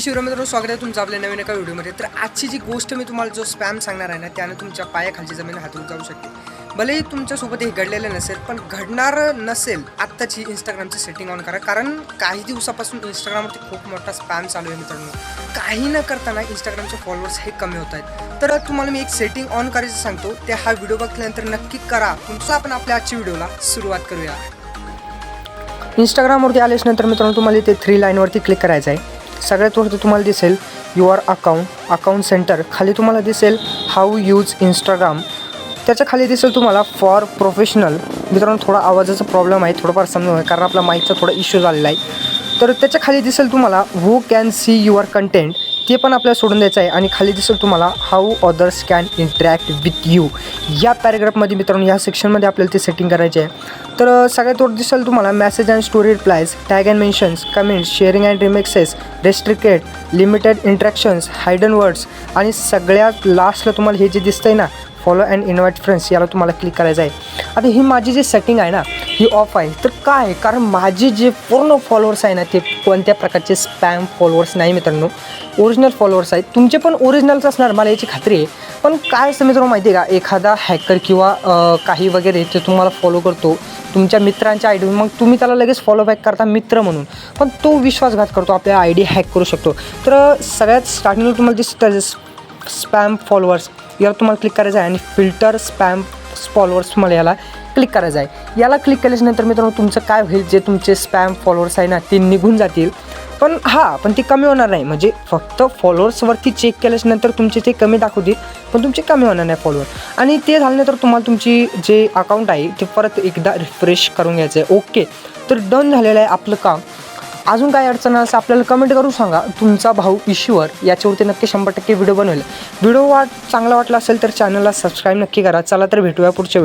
शिवराम मित्रांनो स्वागत आहे तुमचं आपल्या नवीन एका व्हिडिओमध्ये. तर आजची जी गोष्ट मी तुम्हाला जो स्पॅम सांगणार आहे ना त्याने तुमच्या पायाखालची जमीन हातून जाऊ शकते. भलेही तुमच्यासोबत हे घडलेलं नसेल पण घडणार नसेल आत्ताची इंस्टाग्रामची सेटिंग ऑन करा. कारण काही दिवसापासून इंस्टाग्रामवरती खूप मोठा स्पॅम चालू आहे मित्रांनो. काही न करताना इंस्टाग्रामचे फॉलोअर्स हे कमी होत आहेत. तर तुम्हाला मी एक सेटिंग ऑन करायचं सांगतो. ते हा व्हिडिओ बघितल्यानंतर नक्की करा. तुमचा आपण आपल्या आजच्या व्हिडिओला सुरुवात करूया. इंस्टाग्रामवरती आल्याच नंतर मित्रांनो तुम्हाला ते थ्री लाईनवरती क्लिक करायचं आहे. सगळ्यात वरती तुम्हाला दिसेल युअर अकाउंट अकाउंट सेंटर खाली तुम्हाला दिसेल हाऊ यूज इंस्टाग्राम त्याच्याखाली दिसेल तुम्हाला फॉर प्रोफेशनल मित्रांनो थोडा आवाजाचा प्रॉब्लेम आहे थोडंफार समजून कारण आपला माईकचा थोडा इश्यू झालेला आहे. तर त्याच्याखाली दिसेल तुम्हाला who can see your content ते पण आपल्याला सोडून द्यायचं आहे. आणि खाली दिसेल तुम्हाला how others can interact with you या पॅरेग्राफमध्ये मित्रांनो या सेक्शनमध्ये आपल्याला ते सेटिंग करायचे आहे. तर सगळ्यात वर दिसेल तुम्हाला message and story replies tag and mentions comments sharing and remixes restricted limited interactions hidden words आणि सगळ्यात लास्टला तुम्हाला हे जे दिसतंय ना फॉलो अँड इन्व्हाइट फ्रेंड्स याला तुम्हाला क्लिक करायचं आहे. आता ही माझी जी सेटिंग आहे ना ही ऑफ आहे. तर काय आहे? कारण माझे जे पूर्ण फॉलोअर्स आहे ना ते कोणत्या प्रकारचे स्पॅम फॉलोअर्स नाही मित्रांनो. ओरिजिनल फॉलोअर्स आहेत. तुमचे पण ओरिजिनलच असणार मला याची खात्री आहे. पण काय असतं मित्रांनो माहिती आहे का? एखादा हॅकर किंवा काही वगैरे ते तुम्हाला फॉलो करतो. तुमच्या मित्रांच्या आय डी मग तुम्ही त्याला लगेच फॉलो बॅक करता मित्र म्हणून. पण तो विश्वासघात करतो आपल्या आय डी हॅक करू शकतो. तर सगळ्यात स्टार्टिंगला तुम्हाला दिसतं स्पॅम फॉलोअर्स यावर तुम्हाला क्लिक करायचं आहे आणि फिल्टर स्पॅम फॉलोअर्स मला याला क्लिक करायचं आहे. याला क्लिक केल्याच्यानंतर मित्रांनो तुमचं काय होईल जे तुमचे स्पॅम फॉलोअर्स आहे ना ते निघून जातील. पण हां पण ते कमी होणार नाही. म्हणजे फक्त फॉलोअर्सवरती चेक केल्याच्यानंतर तुमचे ते कमी दाखवतील पण तुमचे कमी होणार नाही फॉलोअर आणि ते झाल्यानंतर तुम्हाला तुमची जे अकाउंट आहे ते परत एकदा रिफ्रेश करून घ्यायचं आहे. ओके तर डन झालेलं आहे आपलं काम. अजून काय अडचण असं आपल्याला कमेंट करून सांगा. तुमचा भाऊ ईश्वर याच्यावरती नक्की शंभर टक्के व्हिडिओ बनवेल. व्हिडिओ वाट चांगला वाटला असेल तर चॅनलला सबस्क्राईब नक्की करा. चला तर भेटूया पुढच्या